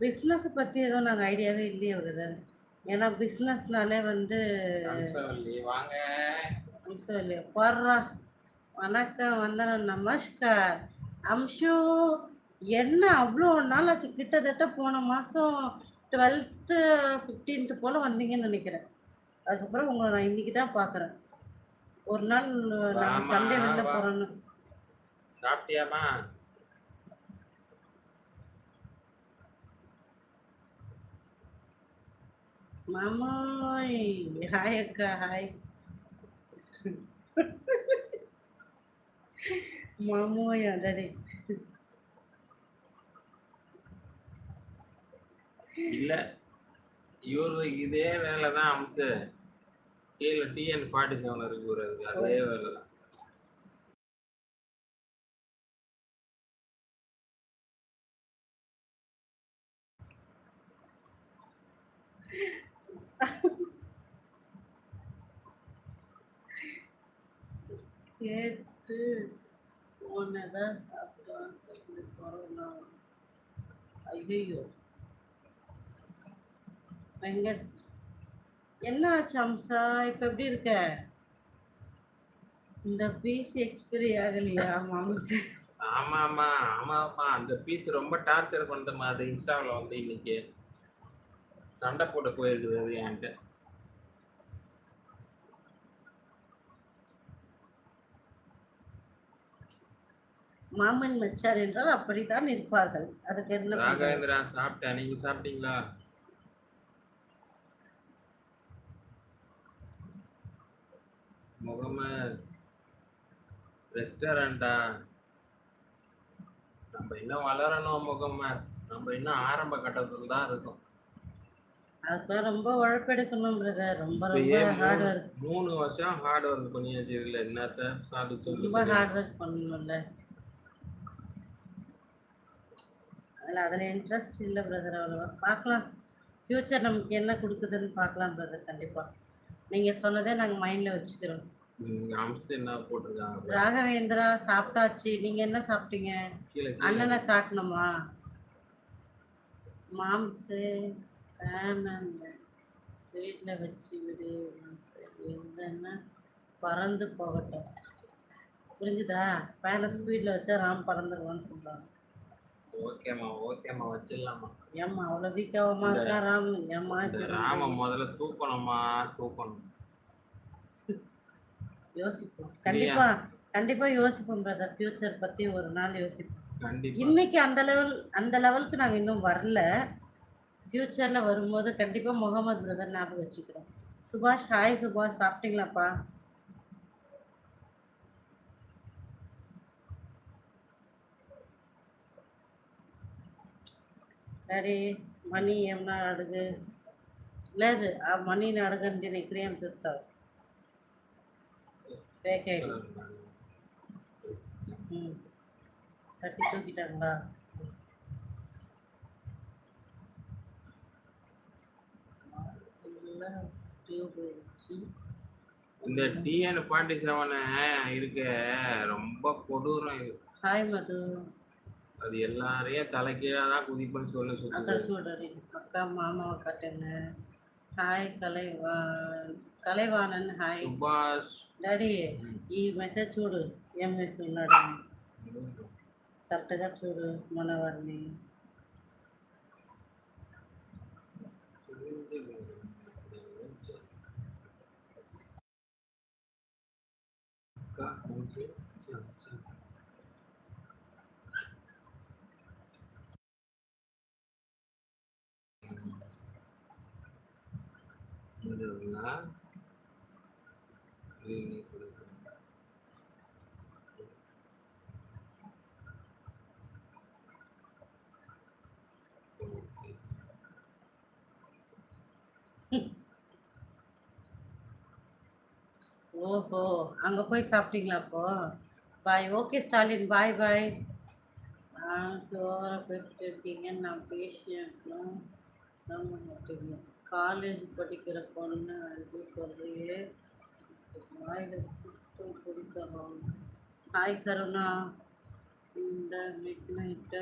Business பத்தி எதுவும் நாங்க ஐடியாவே இல்லையே பிரதர். ஏன்னா பிஸ்னஸ்னாலே வந்து. அம்சவல்லி பார்றா! வணக்கம், வந்தனம், நமஸ்கார். அம்ஷு என்ன அவ்ளோ நாள் ஆச்சு. கிட்டத்தட்ட போன மாசம் 12த், 15த் போல வந்தீங்கன்னு நெனைக்கிறேன். அதுக்கப்புறம் உங்கள நான் இன்னைக்கு தான் பார்க்குறேன். ஒரு நாள் நாங்க வாம்மா, சண்டே வெளில வா. போறோன்னு. மாமோய்! ஹாய் அக்கா, ஹாய். மாமோய் அடடே! இல்ல. இவருக்கு இதே வேலை தான் அம்சு. கீழ டிஎன் 47 இருக்கு ஒரு அதுக்கு அதே வேலை தான். கேட்டு போனதான் தான் சாப்பிட்டோம் கொரோனா. வெங்கட் என்ன ஆச்சு அம்சா? இப்ப எப்படி இருக்க? இந்த பீஸ் எக்ஸ்பிரி ஆகலையா மாம்சு? ஆமாம்மா, ஆமாம்மா. அந்த பீஸ் ரொம்ப டார்ச்சர் பண்ணுற மாதிரி இன்ஸ்டாவில் வந்து இன்னைக்கு. சண்டை போட்டு போயிருக்குது அது மாமன் மச்சான் என்றால் அப்படித்தான் இருப்பார்கள். அதுக்கு என்ன? ராகவேந்திரா சாப்பிட்டேன். நீங்க சாப்பிட்டீங்களா? முகமது ரெஸ்டாரண்டா? நம்ம இன்னும் வளரணும் முகமது. நம்ம இன்னும் ஆரம்ப கட்டத்துல தான் இருக்கோம். அதுக்கெல்லாம் ரொம்ப உழைப்பெடுக்கணும். ரொம்ப ரொம்ப இப்பயே ஹார்ட் 3 ஒர்க். 3 வருஷம் ஹார்ட் ஒர்க் பண்ணியாச்சு இதுல என்னத்த சாதிச்சு ரொம்ப ஹார்ட் ஒர்க் பண்ணணும்ல. அதுல அதுல இன்ட்ரெஸ்ட் இல்ல பிரதர் அவ்வளவா. பார்க்கலாம். ஃபியூச்சர் நமக்கு என்ன குடுக்குதுன்னு பார்க்கலாம் பிரதர் கண்டிப்பா. நீங்க சொன்னதே நாங்க மைண்ட்ல வச்சுக்கிறோம். ராகவேந்திரா சாப்பிட்டாச்சு. நீங்க என்ன சாப்பிட்டீங்க? அண்ணன. காட்டணுமா? மாம்சு. ஸ்வீட்ல வச்சு விடு. இல்லன்னா பறந்து போகட்டும். புரிஞ்சுதா? ஃபேன ஸ்பீட்ல வச்சா ராம் பறந்துருவான்னு சொல்றாங்க. ஓகேம்மா, ஓகேம்மா வச்சிடலாம்மா. ஏம்மா அவ்வளோ வீக்காவாமா இருக்கா ராம்? ஏம்மா ராம? முதல்ல தூக்கணும்மா, தூக்கணும். யோசிப்போம். கண்டிப்பா கண்டிப்பா யோசிப்போம் பிரதர். ஃபியூச்சர் பத்தி ஒரு நாள் யோசிப்போம். இன்னைக்கு அந்த லெவல் அந்த லெவலுக்கு நாங்க இன்னும் வரல. ஃபியூச்சர்ல வரும்போது கண்டிப்பா முகமது பிரதர் ஞாபகம் வச்சுக்கிறோம். சுபாஷ் ஹாய் சுபாஷ் சாப்பிட்டீங்களாப்பா? డాడీ మనీ ఏమన్నా అడుగు. లేదు. ఆ మనీని అడగండి నేను ఇక్కడేం చూస్తావు. Fake ID. ம். தட்டி தூக்கிட்டாங்களா? ஃபுல்லா டியூப் வச்சு இந்த டிஎன் 47 இருக்கே ரொம்ப கொடூரம் இது. హాయ్ మధు. அது எல்லாரையும் தலைகீழா தான் குதிப்புன்னு சொல்லி అక్కడ சுத்துது. చూడండి. అక్క మామ కట్టెన. Hi కలైవా కలైవానన్ hi. சுபாஷ். డాడీ ம். ఈ మెసేజ్ చూడు. ఏం మెసేజ్ ఉన్నాడని. ம். కరెక్ట్‌గా చూడు మనవాడిని. அக்கா வந்து சரி, சரி. இதுங்களா? நீங்க கொடுங்க. ஓஹோ! அங்க போய் சாப்பிட்டீங்களா அப்போ? Bye. Okay Stalin. Bye bye. நான் ஜோரா பேசிட்டு இருக்கீங்க நான் பேசினேன். நம்ப மாட்டீங்க. காலேஜ் படிக்கிற பொண்ணு அது சொல்றியே. வாயில புஸ்தம் ஹாய் கருணா. இந்த மிட் நைட்டு